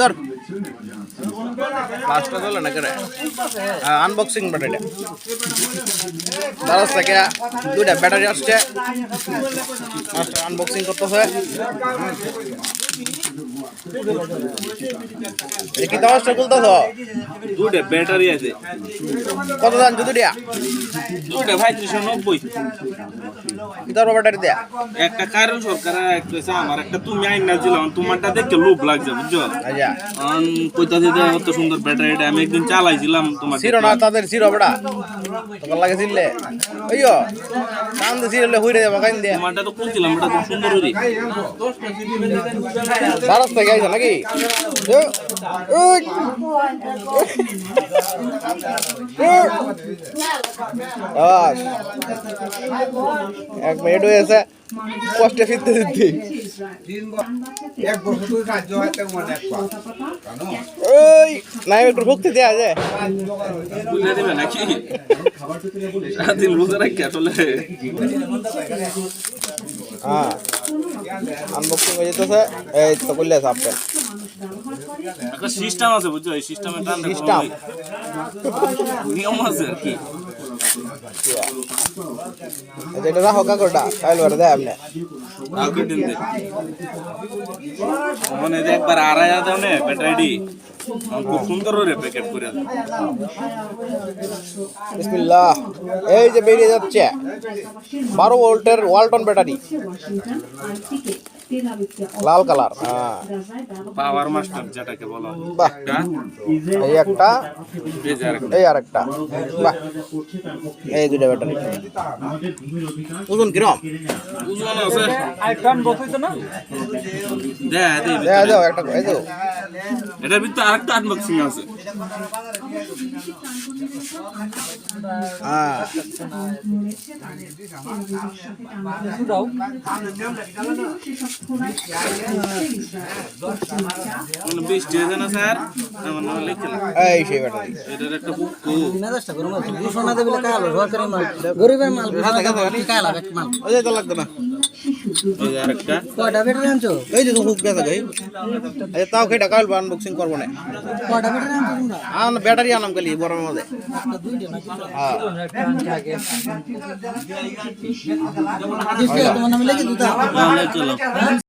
ধর। করে unboxing battery Daraz থেকে দুইটা ব্যাটারি আসছে। আনবক্সিং করতেছে। কি দশটা খুলতেছ? দুটা ব্যাটারি আছে। কত দাম দুটো দেয়া দুটা ভাই ত্রিশশো নব্বই কি ব্যাটারি দেয়া? একটা কারণ সরকার একটা আমার একটা তুমি আইন না দিলাম তোমারটা দেখতে লোভ লাগছে বুঝছ? আচ্ছা। কইতা দিতে অত সুন্দর ব্যাটারিটা আমি একদিন চালাইছিলাম তোমার ছিল না তাদের ছিল বড়া তোমার লাগে ছিলে ওইও কান দিয়ে ছিলে হুইরে দেবো কান দিয়ে তোমারটা তো কইছিলাম এটা খুব সুন্দর হইরে 10টা দাঁড়াস থেকে আইসা নাকি? এক মিনিট হয়ে আছে কষ্টে ফিরতে দিতে ওই নাই একটু দেয়া যায়। হ্যাঁ। আনবক্সিং হয়ে যেতেছে এই তো করলে সাপটা। একটা সিস্টেম আছে বুঝছ? এই সিস্টেমে টান System? নিয়ম আছে আর কি। এটা রাখো কাকড়টা কাইল করে দেয় আপনি। আগে দিন দে মানে একবার আড়াই দাও নে ব্যাটারি খুব সুন্দর করে প্যাকেট করে। বিসমিল্লাহ। এই যে বেরিয়ে যাচ্ছে। বারো ভোল্টের ওয়ালটন ব্যাটারি। লাল কালার হ্যাঁ। পাওয়ার মাস্টার যেটাকে বলা বাহ। এই একটা এই আরেকটা। আর একটা বাহ। এই দুটা ব্যাটারি। ওজন কিরম? ওজন আছে। দে দে দেয়া যাও একটা এই তো এটার ভিতরে আরেকটা আনবক্সিং আছে। হ্যাঁ মানে গরিবের মাল মাল লাগতো না। এই যে আরেকটা কয়টা ব্যাটারি আনছো? এই যে তো হুক গেছে ভাই এই তাও খেটা কাল আনবক্সিং করব না। কয়টা ব্যাটারি আনছো তোমরা? আন ব্যাটারি আনাম খালি গরমের মধ্যে। দুইটা নাকি হ্যাঁ। তোমার নামে লিখে দিতে তাহলে চলো।